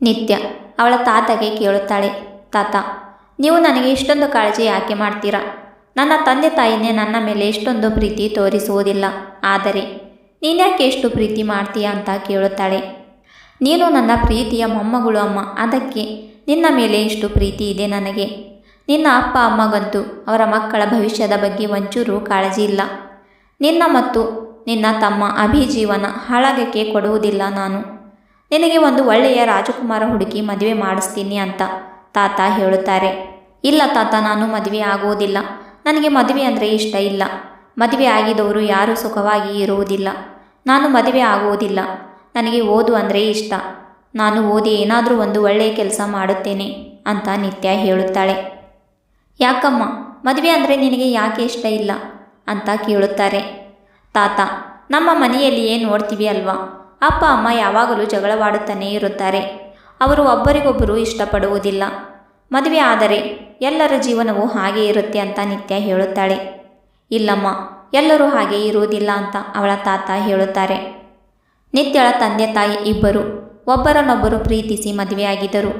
ನಿತ್ಯ. ಅವಳ ತಾತಗೆ ಕೇಳುತ್ತಾಳೆ, ತಾತ, ನೀವು ನನಗೆ ಇಷ್ಟೊಂದು ಕಾಳಜಿ ಯಾಕೆ ಮಾಡ್ತೀರಾ? ನನ್ನ ತಂದೆ ತಾಯಿನೇ ನನ್ನ ಮೇಲೆ ಇಷ್ಟೊಂದು ಪ್ರೀತಿ ತೋರಿಸುವುದಿಲ್ಲ. ಆದರೆ, ನೀನ್ಯಾಕೆ ಎಷ್ಟು ಪ್ರೀತಿ ಮಾಡ್ತೀಯಾ ಅಂತ ಕೇಳುತ್ತಾಳೆ. ನೀನು ನನ್ನ ಪ್ರೀತಿಯ ಮೊಮ್ಮಗಳು ಅಮ್ಮ. ಅದಕ್ಕೆ ನಿನ್ನ ಮೇಲೆ ಇಷ್ಟು ಪ್ರೀತಿ ಇದೆ ನನಗೆ. ನಿನ್ನ ಅಪ್ಪ ಅಮ್ಮಗಂತೂ ಅವರ ಮಕ್ಕಳ ಭವಿಷ್ಯದ ಬಗ್ಗೆ ಒಂಚೂರು ಕಾಳಜಿ ಇಲ್ಲ. ನಿನ್ನ ಮತ್ತು ನಿನ್ನ ತಮ್ಮ ಅಭಿಜೀವನ ಹಾಳಾಗಕ್ಕೆ ಕೊಡುವುದಿಲ್ಲ ನಾನು. ನಿನಗೆ ಒಂದು ಒಳ್ಳೆಯ ರಾಜಕುಮಾರ ಹುಡುಕಿ ಮದುವೆ ಮಾಡಿಸ್ತೀನಿ ಅಂತ ತಾತ ಹೇಳುತ್ತಾರೆ. ಇಲ್ಲ ತಾತ, ನಾನು ಮದುವೆ ಆಗುವುದಿಲ್ಲ. ನನಗೆ ಮದುವೆ ಅಂದರೆ ಇಷ್ಟ ಇಲ್ಲ. ಮದುವೆ ಆಗಿದವರು ಯಾರೂ ಸುಖವಾಗಿ ಇರುವುದಿಲ್ಲ. ನಾನು ಮದುವೆ ಆಗುವುದಿಲ್ಲ. ನನಗೆ ಓದು ಅಂದರೆ ಇಷ್ಟ. ನಾನು ಓದಿ ಏನಾದರೂ ಒಂದು ಒಳ್ಳೆಯ ಕೆಲಸ ಮಾಡುತ್ತೇನೆ ಅಂತ ನಿತ್ಯ ಹೇಳುತ್ತಾಳೆ. ಯಾಕಮ್ಮ, ಮದುವೆ ಅಂದರೆ ನಿನಗೆ ಯಾಕೆ ಇಷ್ಟ ಇಲ್ಲ? ಅಂತ ಕೇಳುತ್ತಾರೆ. ತಾತ, ನಮ್ಮ ಮನೆಯಲ್ಲಿಯೇ ನೋಡ್ತೀವಿ ಅಲ್ವಾ? ಅಪ್ಪ, ಅಮ್ಮ ಯಾವಾಗಲೂ ಜಗಳವಾಡುತ್ತಲೇ ಇರುತ್ತಾರೆ. ಅವರು ಒಬ್ಬರಿಗೊಬ್ಬರು ಇಷ್ಟಪಡುವುದಿಲ್ಲ. ಮದುವೆ ಆದರೆ ಎಲ್ಲರ ಜೀವನವು ಹಾಗೆ ಇರುತ್ತೆ ಅಂತ ನಿತ್ಯ ಹೇಳುತ್ತಾಳೆ. ಇಲ್ಲಮ್ಮ, ಎಲ್ಲರೂ ಹಾಗೆ ಇರುವುದಿಲ್ಲ ಅಂತ ಅವಳ ತಾತ ಹೇಳುತ್ತಾರೆ. ನಿತ್ಯಳ ತಂದೆ ತಾಯಿ ಇಬ್ಬರು, ಒಬ್ಬರನ್ನೊಬ್ಬರು ಪ್ರೀತಿಸಿ ಮದುವೆಯಾಗಿದ್ದರು.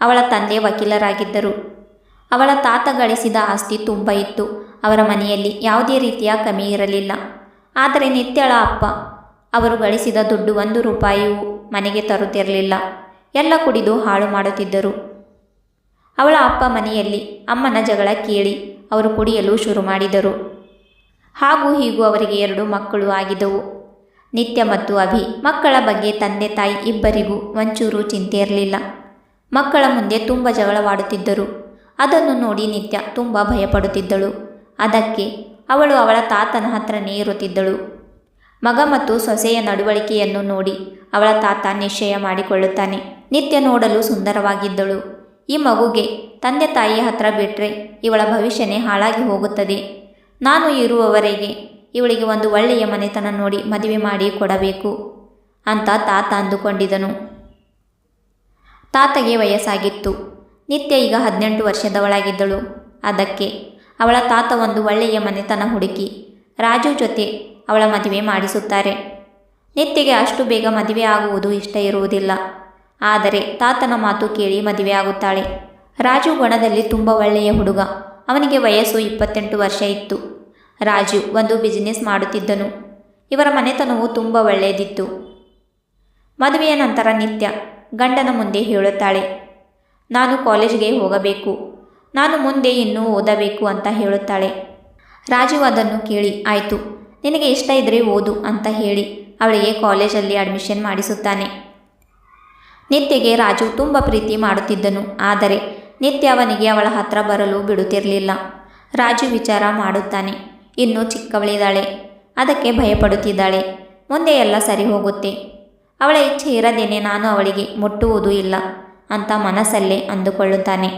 ಅವಳ ತಂದೆ ವಕೀಲರಾಗಿದ್ದರು. ಅವಳ ತಾತ ಗಳಿಸಿದ ಆಸ್ತಿ ತುಂಬ ಇತ್ತು. ಅವರ ಮನೆಯಲ್ಲಿ ಯಾವುದೇ ರೀತಿಯ ಕಮ್ಮಿ ಇರಲಿಲ್ಲ. ಆದರೆ ನಿತ್ಯಳ ಅಪ್ಪ ಅವರು ಗಳಿಸಿದ ದುಡ್ಡು ಒಂದು ರೂಪಾಯಿಯೂ ಮನೆಗೆ ತರುತ್ತಿರಲಿಲ್ಲ. ಎಲ್ಲ ಕುಡಿದು ಹಾಳು ಮಾಡುತ್ತಿದ್ದರು. ಅವಳ ಅಪ್ಪ ಮನೆಯಲ್ಲಿ, ಅಮ್ಮನ ಜಗಳ ಕೇಳಿ ಅವರು ಕುಡಿಯಲು ಶುರು ಮಾಡಿದರು. ಹಾಗೂ ಹೀಗೂ ಅವರಿಗೆ ಎರಡು ಮಕ್ಕಳು ಆಗಿದ್ದವು. ನಿತ್ಯ ಮತ್ತು ಅಭಿ, ಮಕ್ಕಳ ಬಗ್ಗೆ ತಂದೆ ತಾಯಿ ಇಬ್ಬರಿಗೂ ಒಂಚೂರು ಚಿಂತೆ ಇರಲಿಲ್ಲ. ಮಕ್ಕಳ ಮುಂದೆ ತುಂಬ ಜಗಳವಾಡುತ್ತಿದ್ದರು. ಅದನ್ನು ನೋಡಿ ನಿತ್ಯ ತುಂಬ ಭಯಪಡುತ್ತಿದ್ದಳು. ಅದಕ್ಕೆ ಅವಳು ಅವಳ ತಾತನ ಹತ್ರನೇ ಇರುತ್ತಿದ್ದಳು. ಮಗ ಮತ್ತು ಸೊಸೆಯ ನಡವಳಿಕೆಯನ್ನು ನೋಡಿ ಅವಳ ತಾತ ನಿಶ್ಚಯ ಮಾಡಿಕೊಳ್ಳುತ್ತಾನೆ. ನಿತ್ಯ ನೋಡಲು ಸುಂದರವಾಗಿದ್ದಳು. ಈ ಮಗುಗೆ ತಂದೆ ತಾಯಿಯ ಹತ್ರ ಬಿಟ್ಟರೆ ಇವಳ ಭವಿಷ್ಯನೇ ಹಾಳಾಗಿ ಹೋಗುತ್ತದೆ. ನಾನು ಇರುವವರೆಗೆ ಇವಳಿಗೆ ಒಂದು ಒಳ್ಳೆಯ ಮನೆತನ ನೋಡಿ ಮದುವೆ ಮಾಡಿ ಕೊಡಬೇಕು ಅಂತ ತಾತ ಅಂದುಕೊಂಡಿದನು ತಾತಗೆ ವಯಸ್ಸಾಗಿತ್ತು. ನಿತ್ಯ ಈಗ ಹದಿನೆಂಟು ವರ್ಷದವಳಾಗಿದ್ದಳು. ಅದಕ್ಕೆ ಅವಳ ತಾತ ಒಂದು ಒಳ್ಳೆಯ ಮನೆತನ ಹುಡುಕಿ ರಾಜು ಜೊತೆ ಅವಳ ಮದುವೆ ಮಾಡಿಸುತ್ತಾರೆ. ನಿತ್ಯಗೆ ಅಷ್ಟು ಬೇಗ ಮದುವೆ ಆಗುವುದು ಇಷ್ಟ ಇರುವುದಿಲ್ಲ. ಆದರೆ ತಾತನ ಮಾತು ಕೇಳಿ ಮದುವೆ ಆಗುತ್ತಾಳೆ. ರಾಜು ಗುಣದಲ್ಲಿ ತುಂಬ ಒಳ್ಳೆಯ ಹುಡುಗ. ಅವನಿಗೆ ವಯಸ್ಸು ಇಪ್ಪತ್ತೆಂಟು ವರ್ಷ ಇತ್ತು. ರಾಜು ಒಂದು ಬಿಸಿನೆಸ್ ಮಾಡುತ್ತಿದ್ದನು. ಇವರ ಮನೆತನವು ತುಂಬ ಒಳ್ಳೆಯದಿತ್ತು. ಮದುವೆಯ ನಂತರ ನಿತ್ಯ ಗಂಡನ ಮುಂದೆ ಹೇಳುತ್ತಾಳೆ, ನಾನು ಕಾಲೇಜ್ಗೆ ಹೋಗಬೇಕು. ನಾನು ಮುಂದೆ ಇನ್ನೂ ಓದಬೇಕು ಅಂತ ಹೇಳುತ್ತಾಳೆ. ರಾಜು ಅದನ್ನು ಕೇಳಿ, ಆಯಿತು. ನಿನಗೆ ಇಷ್ಟ ಇದ್ದರೆ ಓದು ಅಂತ ಹೇಳಿ ಅವಳಿಗೆ ಕಾಲೇಜಲ್ಲಿ ಅಡ್ಮಿಷನ್ ಮಾಡಿಸುತ್ತಾನೆ. ನಿತ್ಯಗೆ ರಾಜು ತುಂಬ ಪ್ರೀತಿ ಮಾಡುತ್ತಿದ್ದನು. ಆದರೆ ನಿತ್ಯ ಅವನಿಗೆ ಅವಳ ಹತ್ರ ಬರಲು ಬಿಡುತ್ತಿರಲಿಲ್ಲ. ರಾಜು ವಿಚಾರ ಮಾಡುತ್ತಾನೆ. ಇನ್ನೂ ಚಿಕ್ಕವಳಿದ್ದಾಳೆ. ಅದಕ್ಕೆ ಭಯಪಡುತ್ತಿದ್ದಾಳೆ. ಮುಂದೆ ಎಲ್ಲ ಸರಿ ಹೋಗುತ್ತೆ. ಅವಳ ಇಚ್ಛೆ ಇರದೇನೆ ನಾನು ಅವಳಿಗೆ ಮುಟ್ಟುವುದೂ ಇಲ್ಲ ಅಂತ ಮನಸ್ಸಲ್ಲೇ ಅಂದುಕೊಳ್ಳುತ್ತಾನೆ.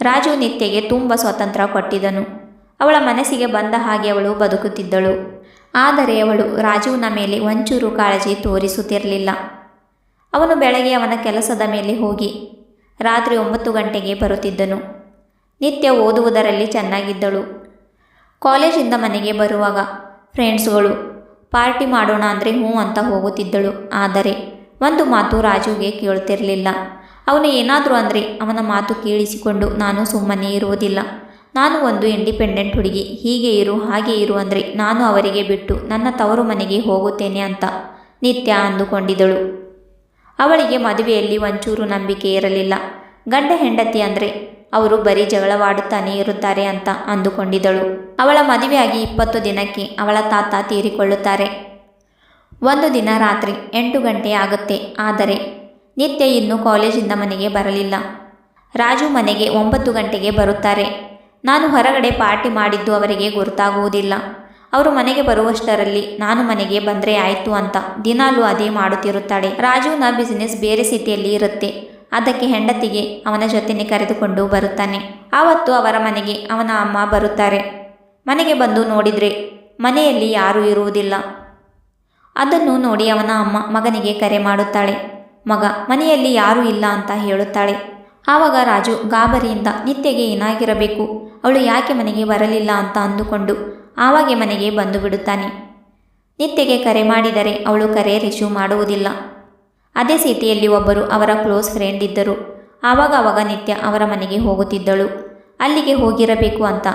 ರಾಜು ನಿತ್ಯಗೆ ತುಂಬ ಸ್ವಾತಂತ್ರ್ಯ ಕೊಟ್ಟಿದ್ದನು. ಅವಳ ಮನಸ್ಸಿಗೆ ಬಂದ ಹಾಗೆ ಅವಳು ಬದುಕುತ್ತಿದ್ದಳು. ಆದರೆ ಅವಳು ರಾಜುವಿನ ಮೇಲೆ ಒಂಚೂರು ಕಾಳಜಿ ತೋರಿಸುತ್ತಿರಲಿಲ್ಲ. ಅವನು ಬೆಳಗ್ಗೆ ಅವನ ಕೆಲಸದ ಮೇಲೆ ಹೋಗಿ ರಾತ್ರಿ ಒಂಬತ್ತು ಗಂಟೆಗೆ ಬರುತ್ತಿದ್ದನು. ನಿತ್ಯ ಓದುವುದರಲ್ಲಿ ಚೆನ್ನಾಗಿದ್ದಳು. ಕಾಲೇಜಿಂದ ಮನೆಗೆ ಬರುವಾಗ ಫ್ರೆಂಡ್ಸ್ಗಳು, ಪಾರ್ಟಿ ಮಾಡೋಣ ಅಂದರೆ ಹ್ಞೂ ಅಂತ ಹೋಗುತ್ತಿದ್ದಳು. ಆದರೆ ಒಂದು ಮಾತು ರಾಜುಗೆ ಕೇಳುತ್ತಿರಲಿಲ್ಲ ಅವನು ಏನಾದರೂ ಅಂದರೆ ಅವನ ಮಾತು ಕೇಳಿಸಿಕೊಂಡು ನಾನು ಸುಮ್ಮನೆ ಇರುವುದಿಲ್ಲ. ನಾನು ಒಂದು ಇಂಡಿಪೆಂಡೆಂಟ್ ಹುಡುಗಿ, ಹೀಗೆ ಇರು, ಹಾಗೆ ಇರು ಅಂದರೆ ನಾನು ಅವರಿಗೆ ಬಿಟ್ಟು ನನ್ನ ತವರು ಮನೆಗೆ ಹೋಗುತ್ತೇನೆ ಅಂತ ನಿತ್ಯ ಅಂದುಕೊಂಡಿದ್ದಳು. ಅವಳಿಗೆ ಮದುವೆಯಲ್ಲಿ ಒಂಚೂರು ನಂಬಿಕೆ ಇರಲಿಲ್ಲ. ಗಂಡ ಹೆಂಡತಿ ಅಂದರೆ ಅವರು ಬರೀ ಜಗಳವಾಡುತ್ತಾನೆ ಇರುತ್ತಾರೆ ಅಂತ ಅಂದುಕೊಂಡಿದ್ದಳು. ಅವಳ ಮದುವೆಯಾಗಿ ಇಪ್ಪತ್ತು ದಿನಕ್ಕೆ ಅವಳ ತಾತ ತೀರಿಕೊಳ್ಳುತ್ತಾರೆ. ಒಂದು ದಿನ ರಾತ್ರಿ ಎಂಟು ಗಂಟೆ ಆಗುತ್ತೆ, ಆದರೆ ನಿತ್ಯ ಇನ್ನೂ ಕಾಲೇಜಿಂದ ಮನೆಗೆ ಬರಲಿಲ್ಲ. ರಾಜು ಮನೆಗೆ ಒಂಬತ್ತು ಗಂಟೆಗೆ ಬರುತ್ತಾರೆ. ನಾನು ಹೊರಗಡೆ ಪಾರ್ಟಿ ಮಾಡಿದ್ದು ಅವರಿಗೆ ಗೊತ್ತಾಗುವುದಿಲ್ಲ. ಅವರು ಮನೆಗೆ ಬರುವಷ್ಟರಲ್ಲಿ ನಾನು ಮನೆಗೆ ಬಂದರೆ ಆಯಿತು ಅಂತ ದಿನಾಲೂ ಅದೇ ಮಾಡುತ್ತಿರುತ್ತಾಳೆ. ರಾಜುನ ಬಿಸಿನೆಸ್ ಬೇರೆ ಸ್ಥಿತಿಯಲ್ಲಿ ಇರುತ್ತೆ. ಅದಕ್ಕೆ ಹೆಂಡತಿಗೆ ಅವನ ಜೊತೆನೆ ಕರೆದುಕೊಂಡು ಬರುತ್ತಾನೆ. ಆವತ್ತು ಅವರ ಮನೆಗೆ ಅವನ ಅಮ್ಮ ಬರುತ್ತಾರೆ. ಮನೆಗೆ ಬಂದು ನೋಡಿದರೆ ಮನೆಯಲ್ಲಿ ಯಾರೂ ಇರುವುದಿಲ್ಲ. ಅದನ್ನು ನೋಡಿ ಅವನ ಅಮ್ಮ ಮಗನಿಗೆ ಕರೆ ಮಾಡುತ್ತಾಳೆ. ಮಗ, ಮನೆಯಲ್ಲಿ ಯಾರೂ ಇಲ್ಲ ಅಂತ ಹೇಳುತ್ತಾಳೆ. ಆವಾಗ ರಾಜು ಗಾಬರಿಯಿಂದ ನಿತ್ಯಗೆ ಏನಾಗಿರಬೇಕು? ಅವಳು ಯಾಕೆ ಮನೆಗೆ ಬರಲಿಲ್ಲ ಅಂತ ಅಂದುಕೊಂಡು ಆವಾಗೆ ಮನೆಗೆ ಬಂದು ಬಿಡುತ್ತಾನೆ. ನಿತ್ಯಗೆ ಕರೆ ಮಾಡಿದರೆ ಅವಳು ಕರೆ ರಿಸೀವ್ ಮಾಡುವುದಿಲ್ಲ. ಅದೇ ಸಿಟಿಯಲ್ಲಿ ಒಬ್ಬರು ಅವರ ಕ್ಲೋಸ್ ಫ್ರೆಂಡ್ ಇದ್ದರು. ಆವಾಗ ಆವಾಗ ನಿತ್ಯ ಅವರ ಮನೆಗೆ ಹೋಗುತ್ತಿದ್ದಳು. ಅಲ್ಲಿಗೆ ಹೋಗಿರಬೇಕು ಅಂತ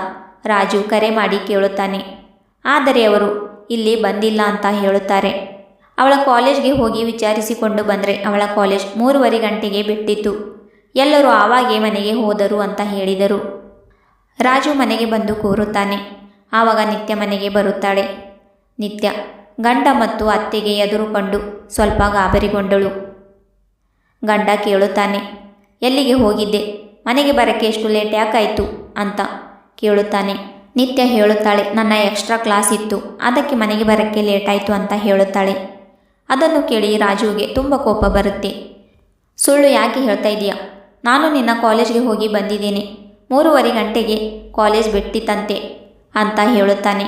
ರಾಜು ಕರೆ ಮಾಡಿ ಕೇಳುತ್ತಾನೆ. ಆದರೆ ಅವರು ಇಲ್ಲಿ ಬಂದಿಲ್ಲ ಅಂತ ಹೇಳುತ್ತಾರೆ. ಅವಳ ಕಾಲೇಜ್ಗೆ ಹೋಗಿ ವಿಚಾರಿಸಿಕೊಂಡು ಬಂದರೆ ಅವಳ ಕಾಲೇಜ್ ಮೂರುವರೆ ಗಂಟೆಗೆ ಬಿಟ್ಟಿತ್ತು. ಎಲ್ಲರೂ ಆವಾಗೇ ಮನೆಗೆ ಹೋದರು ಅಂತ ಹೇಳಿದರು. ರಾಜು ಮನೆಗೆ ಬಂದು ಕೂರುತ್ತಾನೆ. ಆವಾಗ ನಿತ್ಯ ಮನೆಗೆ ಬರುತ್ತಾಳೆ. ನಿತ್ಯ ಗಂಡ ಮತ್ತು ಅತ್ತೆಗೆ ಎದುರುಕೊಂಡು ಸ್ವಲ್ಪ ಗಾಬರಿಗೊಂಡಳು. ಗಂಡ ಕೇಳುತ್ತಾನೆ, ಎಲ್ಲಿಗೆ ಹೋಗಿದ್ದೆ? ಮನೆಗೆ ಬರೋಕ್ಕೆ ಎಷ್ಟು ಲೇಟ್ ಯಾಕಾಯಿತು? ಅಂತ ಕೇಳುತ್ತಾನೆ. ನಿತ್ಯ ಹೇಳುತ್ತಾಳೆ, ನನ್ನ ಎಕ್ಸ್ಟ್ರಾ ಕ್ಲಾಸ್ ಇತ್ತು, ಅದಕ್ಕೆ ಮನೆಗೆ ಬರೋಕ್ಕೆ ಲೇಟಾಯಿತು ಅಂತ ಹೇಳುತ್ತಾಳೆ. ಅದನ್ನು ಕೇಳಿ ರಾಜುವಿಗೆ ತುಂಬ ಕೋಪ ಬರುತ್ತೆ. ಸುಳ್ಳು ಯಾಕೆ ಹೇಳ್ತಾ ಇದೀಯಾ? ನಾನು ನಿನ್ನ ಕಾಲೇಜ್ಗೆ ಹೋಗಿ ಬಂದಿದ್ದೇನೆ. ಮೂರುವರೆ ಗಂಟೆಗೆ ಕಾಲೇಜ್ ಬಿಟ್ಟಿತಂತೆ ಅಂತ ಹೇಳುತ್ತಾನೆ.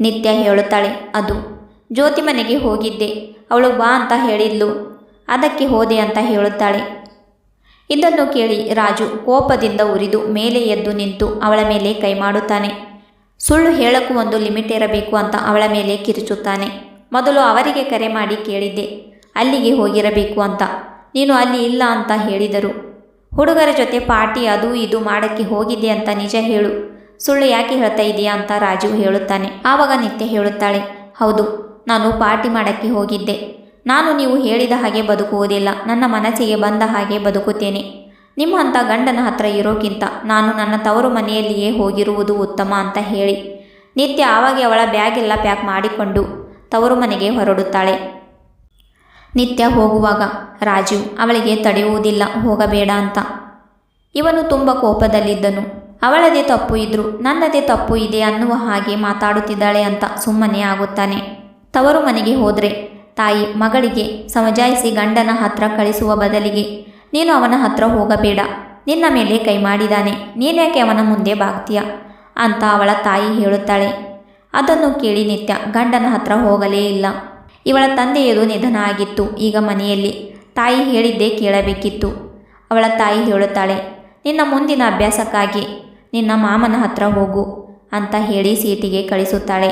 ನಿತ್ಯ ಹೇಳುತ್ತಾಳೆ, ಅದು, ಜ್ಯೋತಿ ಮನೆಗೆ ಹೋಗಿದ್ದೆ. ಅವಳು ಬಾ ಅಂತ ಹೇಳಿದ್ಲು. ಅದಕ್ಕೆ ಹೋದೆ ಅಂತ ಹೇಳುತ್ತಾಳೆ. ಇದನ್ನು ಕೇಳಿ ರಾಜು ಕೋಪದಿಂದ ಉರಿದು ಮೇಲೆ ಎದ್ದು ನಿಂತು ಅವಳ ಮೇಲೆ ಕೈ ಮಾಡುತ್ತಾನೆ. ಸುಳ್ಳು ಹೇಳಕ್ಕೂ ಒಂದು ಲಿಮಿಟ್ ಇರಬೇಕು ಅಂತ ಅವಳ ಮೇಲೆ ಕಿರಿಚುತ್ತಾನೆ. ಮೊದಲು ಅವರಿಗೆ ಕರೆ ಮಾಡಿ ಕೇಳಿದ್ದೆ. ಅಲ್ಲಿಗೆ ಹೋಗಿರಬೇಕು ಅಂತ. ನೀನು ಅಲ್ಲಿ ಇಲ್ಲ ಅಂತ ಹೇಳಿದರು. ಹುಡುಗರ ಜೊತೆ ಪಾರ್ಟಿ ಅದು ಇದು ಮಾಡೋಕ್ಕೆ ಹೋಗಿದ್ದೆ ಅಂತ ನಿಜ ಹೇಳು. ಸುಳ್ಳು ಯಾಕೆ ಹೇಳ್ತಾ ಇದೆಯಾ ಅಂತ ರಾಜು ಹೇಳುತ್ತಾನೆ. ಆವಾಗ ನಿತ್ಯ ಹೇಳುತ್ತಾಳೆ, ಹೌದು, ನಾನು ಪಾರ್ಟಿ ಮಾಡೋಕ್ಕೆ ಹೋಗಿದ್ದೆ. ನಾನು ನೀವು ಹೇಳಿದ ಹಾಗೆ ಬದುಕುವುದಿಲ್ಲ. ನನ್ನ ಮನಸ್ಸಿಗೆ ಬಂದ ಹಾಗೆ ಬದುಕುತ್ತೇನೆ. ನಿಮ್ಮಂಥ ಗಂಡನ ಹತ್ರ ಇರೋಕ್ಕಿಂತ ನಾನು ನನ್ನ ತವರು ಮನೆಯಲ್ಲಿಯೇ ಹೋಗಿರುವುದು ಉತ್ತಮ ಅಂತ ಹೇಳಿ. ನಿತ್ಯ ಆವಾಗ ಅವಳ ಬ್ಯಾಗ್ ಎಲ್ಲ ಪ್ಯಾಕ್ ಮಾಡಿಕೊಂಡು ತವರು ಮನೆಗೆ ಹೊರಡುತ್ತಾಳೆ. ನಿತ್ಯ ಹೋಗುವಾಗ ರಾಜು ಅವಳಿಗೆ ತಡೆಯುವುದಿಲ್ಲ, ಹೋಗಬೇಡ ಅಂತ. ಇವನು ತುಂಬ ಕೋಪದಲ್ಲಿದ್ದನು. ಅವಳದೇ ತಪ್ಪು ಇದ್ರು ನನ್ನದೇ ತಪ್ಪು ಇದೆ ಅನ್ನುವ ಹಾಗೆ ಮಾತಾಡುತ್ತಿದ್ದಾಳೆ ಅಂತ ಸುಮ್ಮನೆ ಆಗುತ್ತಾನೆ. ತವರು ಮನೆಗೆ ಹೋದರೆ, ತಾಯಿ ಮಗಳಿಗೆ ಸಮಜಾಯಿಸಿ ಗಂಡನ ಹತ್ರ ಕಳಿಸುವ ಬದಲಿಗೆ, ನೀನು ಅವನ ಹತ್ರ ಹೋಗಬೇಡ, ನಿನ್ನ ಮೇಲೆ ಕೈ ಮಾಡಿದಾನೆ, ನೀನ್ಯಾಕೆ ಅವನ ಮುಂದೆ ಬಾಗ್ತೀಯ? ಅಂತ ಅವಳ ತಾಯಿ ಹೇಳುತ್ತಾಳೆ. ಅದನ್ನು ಕೇಳಿ ನಿತ್ಯ ಗಂಡನ ಹತ್ರ ಹೋಗಲೇ ಇಲ್ಲ. ಇವಳ ತಂದೆಯದು ನಿಧನ ಆಗಿತ್ತು ಈಗ ಮನೆಯಲ್ಲಿ ತಾಯಿ ಹೇಳಿದ್ದೇ ಕೇಳಬೇಕಿತ್ತು. ಅವಳ ತಾಯಿ ಹೇಳುತ್ತಾಳೆ, ನಿನ್ನ ಮುಂದಿನ ಅಭ್ಯಾಸಕ್ಕಾಗಿ ನಿನ್ನ ಮಾಮನ ಹತ್ರ ಹೋಗು ಅಂತ ಹೇಳಿ ಸೀಟಿಗೆ ಕಳಿಸುತ್ತಾಳೆ.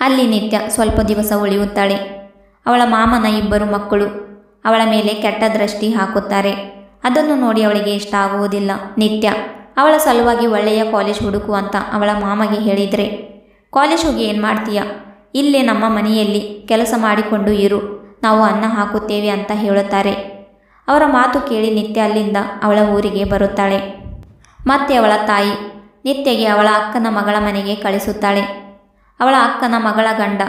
ಅಲ್ಲಿ ನಿತ್ಯ ಸ್ವಲ್ಪ ದಿವಸ ಉಳಿಯುತ್ತಾಳೆ. ಅವಳ ಮಾಮನ ಇಬ್ಬರು ಮಕ್ಕಳು ಅವಳ ಮೇಲೆ ಕೆಟ್ಟ ದೃಷ್ಟಿ ಹಾಕುತ್ತಾರೆ. ಅದನ್ನು ನೋಡಿ ಅವಳಿಗೆ ಇಷ್ಟ ಆಗುವುದಿಲ್ಲ. ನಿತ್ಯ, ಅವಳ ಸಲುವಾಗಿ ಒಳ್ಳೆಯ ಕಾಲೇಜ್ ಹುಡುಕು ಅಂತ ಅವಳ ಮಾಮಗೆ ಹೇಳಿದರೆ, ಕಾಲೇಜ್ ಹೋಗಿ ಏನು ಮಾಡ್ತೀಯ? ಇಲ್ಲೇ ನಮ್ಮ ಮನೆಯಲ್ಲಿ ಕೆಲಸ ಮಾಡಿಕೊಂಡು ಇರು, ನಾವು ಅನ್ನ ಹಾಕುತ್ತೇವೆ ಅಂತ ಹೇಳುತ್ತಾರೆ. ಅವರ ಮಾತು ಕೇಳಿ ನಿತ್ಯ ಅಲ್ಲಿಂದ ಅವಳ ಊರಿಗೆ ಬರುತ್ತಾಳೆ. ಮತ್ತೆ ಅವಳ ತಾಯಿ ನಿತ್ಯಗೆ ಅವಳ ಅಕ್ಕನ ಮಗಳ ಮನೆಗೆ ಕಳಿಸುತ್ತಾಳೆ. ಅವಳ ಅಕ್ಕನ ಮಗಳ ಗಂಡ,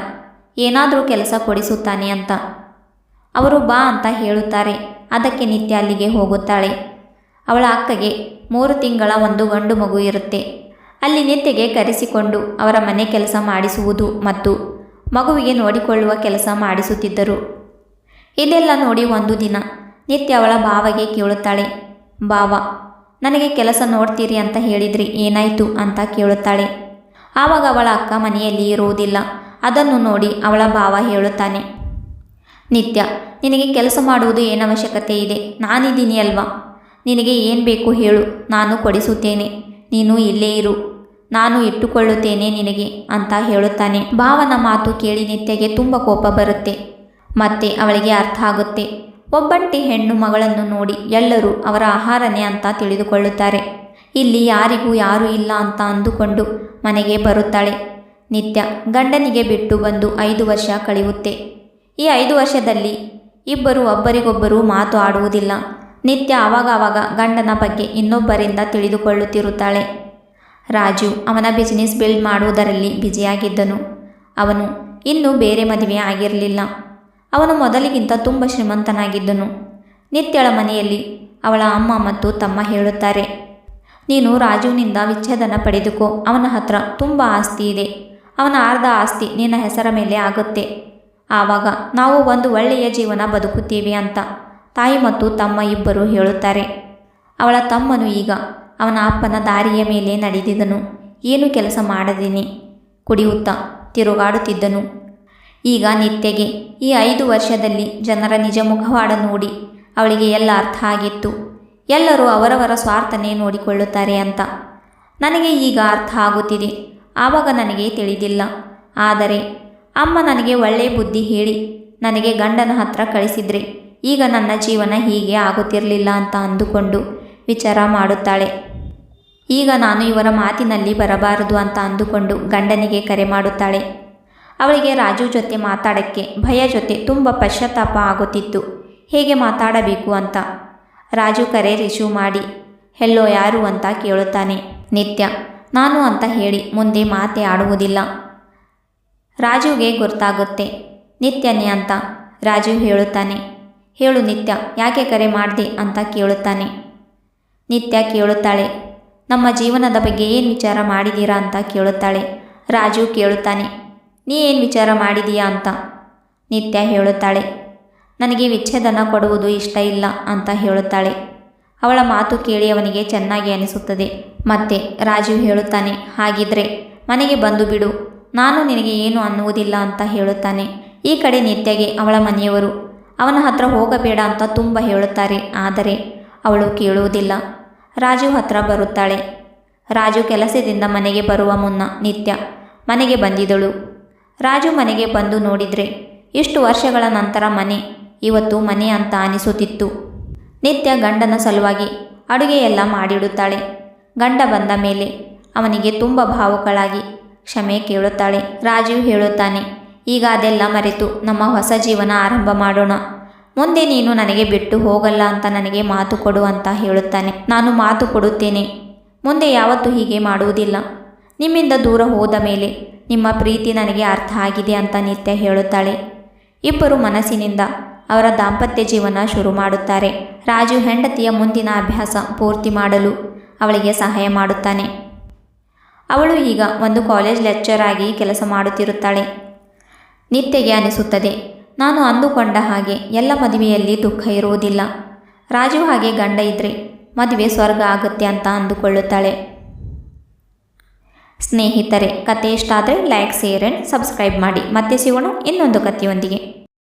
ಏನಾದರೂ ಕೆಲಸ ಕೊಡಿಸುತ್ತಾನೆ ಅಂತ. ಅವರು ಬಾ ಅಂತ ಹೇಳುತ್ತಾರೆ. ಅದಕ್ಕೆ ನಿತ್ಯ ಅಲ್ಲಿಗೆ ಹೋಗುತ್ತಾಳೆ. ಅವಳ ಅಕ್ಕಗೆ ಮೂರು ತಿಂಗಳ ಒಂದು ಗಂಡು ಮಗು ಇರುತ್ತೆ. ಅಲ್ಲಿ ನಿತ್ಯಗೆ ಕರೆಸಿಕೊಂಡು ಅವರ ಮನೆ ಕೆಲಸ ಮಾಡಿಸುವುದು ಮತ್ತು ಮಗುವಿಗೆ ನೋಡಿಕೊಳ್ಳುವ ಕೆಲಸ ಮಾಡಿಸುತ್ತಿದ್ದರು. ಇದೆಲ್ಲ ನೋಡಿ ಒಂದು ದಿನ ನಿತ್ಯ ಅವಳ ಬಾವಗೆ ಕೇಳುತ್ತಾಳೆ. ಬಾವ, ನನಗೆ ಕೆಲಸ ನೋಡ್ತೀರಿ ಅಂತ ಹೇಳಿದ್ರಿ ಏನಾಯಿತು? ಅಂತ ಕೇಳುತ್ತಾಳೆ. ಆವಾಗ ಅವಳ ಅಕ್ಕ ಮನೆಯಲ್ಲಿ ಇರುವುದಿಲ್ಲ. ಅದನ್ನು ನೋಡಿ ಅವಳ ಭಾವ ಹೇಳುತ್ತಾನೆ. ನಿತ್ಯ, ನಿನಗೆ ಕೆಲಸ ಮಾಡುವುದು ಏನು ಅವಶ್ಯಕತೆ ಇದೆ? ನಾನಿದ್ದೀನಿ ಅಲ್ವಾ? ನಿನಗೆ ಏನು ಬೇಕು ಹೇಳು. ನಾನು ಕೊಡಿಸುತ್ತೇನೆ. ನೀನು ಇಲ್ಲೇ ಇರು. ನಾನು ಇಟ್ಟುಕೊಳ್ಳುತ್ತೇನೆ ನಿನಗೆ ಅಂತ ಹೇಳುತ್ತಾನೆ. ಭಾವನ ಮಾತು ಕೇಳಿ ನಿತ್ಯಗೆ ತುಂಬ ಕೋಪ ಬರುತ್ತೆ. ಮತ್ತೆ ಅವಳಿಗೆ ಅರ್ಥ ಆಗುತ್ತೆ. ಒಬ್ಬಂಟಿ ಹೆಣ್ಣು ಮಗಳನ್ನು ನೋಡಿ ಎಲ್ಲರೂ ಅವರ ಆಹಾರನೇ ಅಂತ ತಿಳಿದುಕೊಳ್ಳುತ್ತಾರೆ. ಇಲ್ಲಿ ಯಾರಿಗೂ ಯಾರೂ ಇಲ್ಲ ಅಂತ ಅಂದುಕೊಂಡು ಮನೆಗೆ ಬರುತ್ತಾಳೆ. ನಿತ್ಯ ಗಂಡನಿಗೆ ಬಿಟ್ಟು ಬಂದು ಐದು ವರ್ಷ ಕಳೆಯುತ್ತೆ. ಈ ಐದು ವರ್ಷದಲ್ಲಿ ಇಬ್ಬರು ಒಬ್ಬರಿಗೊಬ್ಬರು ಮಾತು ಆಡುವುದಿಲ್ಲ. ನಿತ್ಯ ಆವಾಗವಾಗ ಆವಾಗ ಗಂಡನ ಬಗ್ಗೆ ಇನ್ನೊಬ್ಬರಿಂದ ತಿಳಿದುಕೊಳ್ಳುತ್ತಿರುತ್ತಾಳೆ. ರಾಜು ಅವನ ಬಿಸಿನೆಸ್ ಬಿಲ್ಡ್ ಮಾಡುವುದರಲ್ಲಿ ಬ್ಯುಸಿಯಾಗಿದ್ದನು ಅವನು, ಇನ್ನೂ ಬೇರೆ ಮದುವೆ ಆಗಿರಲಿಲ್ಲ. ಅವನು ಮೊದಲಿಗಿಂತ ತುಂಬ ಶ್ರೀಮಂತನಾಗಿದ್ದನು. ನಿತ್ಯಳ ಮನೆಯಲ್ಲಿ ಅವಳ ಅಮ್ಮ ಮತ್ತು ತಮ್ಮ ಹೇಳುತ್ತಾರೆ, ನೀನು ರಾಜುವಿನಿಂದ ವಿಚ್ಛೇದನ ಪಡೆದುಕೋ. ಅವನ ಹತ್ರ ತುಂಬ ಆಸ್ತಿ ಇದೆ. ಅವನ ಅರ್ಧ ಆಸ್ತಿ ನಿನ್ನ ಹೆಸರ ಮೇಲೆ ಆಗುತ್ತೆ. ಆವಾಗ ನಾವು ಒಂದು ಒಳ್ಳೆಯ ಜೀವನ ಬದುಕುತ್ತೀವಿ ಅಂತ ತಾಯಿ ಮತ್ತು ತಮ್ಮ ಇಬ್ಬರು ಹೇಳುತ್ತಾರೆ. ಅವಳ ತಮ್ಮನು ಈಗ ಅವನ ಅಪ್ಪನ ದಾರಿಯ ಮೇಲೆ ನಡೆದಿದನು. ಏನು ಕೆಲಸ ಮಾಡದೇನೆ? ಕುಡಿಯುತ್ತಾ ತಿರುಗಾಡುತ್ತಿದ್ದನು. ಈಗ ನಿತ್ಯಗೆ, ಈ ಐದು ವರ್ಷದಲ್ಲಿ ಜನರ ನಿಜ ಮುಖವಾಡ ನೋಡಿ, ಅವಳಿಗೆ ಎಲ್ಲ ಅರ್ಥ ಆಗಿತ್ತು. ಎಲ್ಲರೂ ಅವರವರ ಸ್ವಾರ್ಥನೇ ನೋಡಿಕೊಳ್ಳುತ್ತಾರೆ ಅಂತ. ನನಗೆ ಈಗ ಅರ್ಥ ಆಗುತ್ತಿದೆ. ಆವಾಗ ನನಗೆ ತಿಳಿದಿಲ್ಲ. ಆದರೆ, ಅಮ್ಮ ನನಗೆ ಒಳ್ಳೆಯ ಬುದ್ಧಿ ಹೇಳಿ, ನನಗೆ ಗಂಡನ ಹತ್ರ ಕಳಿಸಿದ್ರೆ, ಈಗ ನನ್ನ ಜೀವನ ಹೀಗೆ ಆಗುತ್ತಿರಲಿಲ್ಲ ಅಂತ ಅಂದುಕೊಂಡು ವಿಚಾರ ಮಾಡುತ್ತಾಳೆ. ಈಗ ನಾನು ಇವರ ಮಾತಿನಲ್ಲಿ ಬರಬಾರದು ಅಂತ ಅಂದುಕೊಂಡು ಗಂಡನಿಗೆ ಕರೆ ಮಾಡುತ್ತಾಳೆ. ಅವಳಿಗೆ ರಾಜು ಜೊತೆ ಮಾತಾಡಕ್ಕೆ, ಭಯ ಜೊತೆ ತುಂಬ ಪಶ್ಚಾತ್ತಾಪ ಆಗುತ್ತಿತ್ತು. ಹೇಗೆ ಮಾತಾಡಬೇಕು ಅಂತ? ರಾಜು ಕರೆ ರಿಸೀವ್ ಮಾಡಿ, ಹೆಲ್ಲೋ, ಯಾರು ಅಂತ ಕೇಳುತ್ತಾನೆ. ನಿತ್ಯ, ನಾನು ಅಂತ ಹೇಳಿ ಮುಂದೆ ಮಾತೆ ಆಡುವುದಿಲ್ಲ. ರಾಜುಗೆ ಗೊತ್ತಾಗುತ್ತೆ, ನಿತ್ಯನೇ ಅಂತ ರಾಜು ಹೇಳುತ್ತಾನೆ. ಹೇಳು ನಿತ್ಯ, ಯಾಕೆ ಕರೆ ಮಾಡಿದೆ? ಅಂತ ಕೇಳುತ್ತಾನೆ. ನಿತ್ಯ ಕೇಳುತ್ತಾಳೆ ನಮ್ಮ ಜೀವನದ ಬಗ್ಗೆ ಏನು ವಿಚಾರ ಮಾಡಿದ್ದೀರಾ ಅಂತ ಕೇಳುತ್ತಾಳೆ. ರಾಜು ಕೇಳುತ್ತಾನೆ, ನೀ ಏನು ವಿಚಾರ ಮಾಡಿದೀಯಾ ಅಂತ? ನಿತ್ಯ ಹೇಳುತ್ತಾಳೆ, ನನಗೆ ವಿಚ್ಛೇದನ ಕೊಡುವುದು ಇಷ್ಟ ಇಲ್ಲ ಅಂತ ಹೇಳುತ್ತಾಳೆ. ಅವಳ ಮಾತು ಕೇಳಿ ಅವನಿಗೆ ಚೆನ್ನಾಗಿ ಅನಿಸುತ್ತದೆ. ಮತ್ತೆ ರಾಜು ಹೇಳುತ್ತಾನೆ, ಹಾಗಿದ್ರೆ ಮನೆಗೆ ಬಂದು ಬಿಡು, ನಾನು ನಿನಗೆ ಏನು ಅನ್ನುವುದಿಲ್ಲ ಅಂತ ಹೇಳುತ್ತಾನೆ. ಈ ಕಡೆ ನಿತ್ಯಗೆ ಅವಳ ಮನೆಯವರು, ಅವನ ಹತ್ರ ಹೋಗಬೇಡ ಅಂತ ತುಂಬ ಹೇಳುತ್ತಾರೆ, ಆದರೆ ಅವಳು ಕೇಳುವುದಿಲ್ಲ. ರಾಜು ಹತ್ರ ಬರುತ್ತಾಳೆ. ರಾಜು ಕೆಲಸದಿಂದ ಮನೆಗೆ ಬರುವ ಮುನ್ನ ನಿತ್ಯ ಮನೆಗೆ ಬಂದಿದ್ದಳು ರಾಜು ಮನೆಗೆ ಬಂದು ನೋಡಿದರೆ ಇಷ್ಟು ವರ್ಷಗಳ ನಂತರ ಮನೆ, ಇವತ್ತು ಮನೆ ಅಂತ ಅನಿಸುತ್ತಿತ್ತು. ನಿತ್ಯ ಗಂಡನ ಸಲುವಾಗಿ ಅಡುಗೆಯೆಲ್ಲ ಮಾಡಿಡುತ್ತಾಳೆ. ಗಂಡ ಬಂದ ಮೇಲೆ ಅವನಿಗೆ ತುಂಬ ಭಾವುಕಳಾಗಿ ಕ್ಷಮೆ ಕೇಳುತ್ತಾಳೆ. ರಾಜು ಹೇಳುತ್ತಾನೆ, ಈಗ ಅದೆಲ್ಲ ಮರೆತು ನಮ್ಮ ಹೊಸ ಜೀವನ ಆರಂಭ ಮಾಡೋಣ. ಮುಂದೆ ನೀನು ನನಗೆ ಬಿಟ್ಟು ಹೋಗಲ್ಲ ಅಂತ ನನಗೆ ಮಾತು ಕೊಡು ಅಂತ ಹೇಳುತ್ತಾನೆ. ನಾನು ಮಾತು ಕೊಡುತ್ತೇನೆ. ಮುಂದೆ ಯಾವತ್ತೂ ಹೀಗೆ ಮಾಡುವುದಿಲ್ಲ. ನಿಮ್ಮಿಂದ ದೂರ ಹೋದ ಮೇಲೆ ನಿಮ್ಮ ಪ್ರೀತಿ ನನಗೆ ಅರ್ಥ ಆಗಿದೆ ಅಂತ ನಿತ್ಯ ಹೇಳುತ್ತಾಳೆ. ಇಬ್ಬರು ಮನಸ್ಸಿನಿಂದ ಅವರ ದಾಂಪತ್ಯ ಜೀವನ ಶುರು ಮಾಡುತ್ತಾರೆ. ರಾಜು ಹೆಂಡತಿಯ ಮುಂದಿನ ಅಭ್ಯಾಸ ಪೂರ್ತಿ ಮಾಡಲು ಅವಳಿಗೆ ಸಹಾಯ ಮಾಡುತ್ತಾನೆ. ಅವಳು ಈಗ ಒಂದು ಕಾಲೇಜ್ ಲೆಕ್ಚರ್ ಆಗಿ ಕೆಲಸ ಮಾಡುತ್ತಿರುತ್ತಾಳೆ. ನಿತ್ಯಗೆ ಅನಿಸುತ್ತದೆ. ನಾನು ಅಂದುಕೊಂಡ ಹಾಗೆ ಎಲ್ಲ ಮದುವೆಯಲ್ಲಿ ದುಃಖ ಇರುವುದಿಲ್ಲ. ರಾಜು ಹಾಗೆ ಗಂಡ ಇದ್ದರೆ ಮದುವೆ ಸ್ವರ್ಗ ಆಗುತ್ತೆ ಅಂತ ಅಂದುಕೊಳ್ಳುತ್ತಾಳೆ. ಸ್ನೇಹಿತರೆ ಕತೆ ಇಷ್ಟ ಆದರೆ ಲೈಕ್ ಶೇರ್ ಆ್ಯಂಡ್ ಸಬ್ಸ್ಕ್ರೈಬ್ ಮಾಡಿ. ಮತ್ತೆ ಸಿಗೋಣ ಇನ್ನೊಂದು ಕಥೆಯೊಂದಿಗೆ.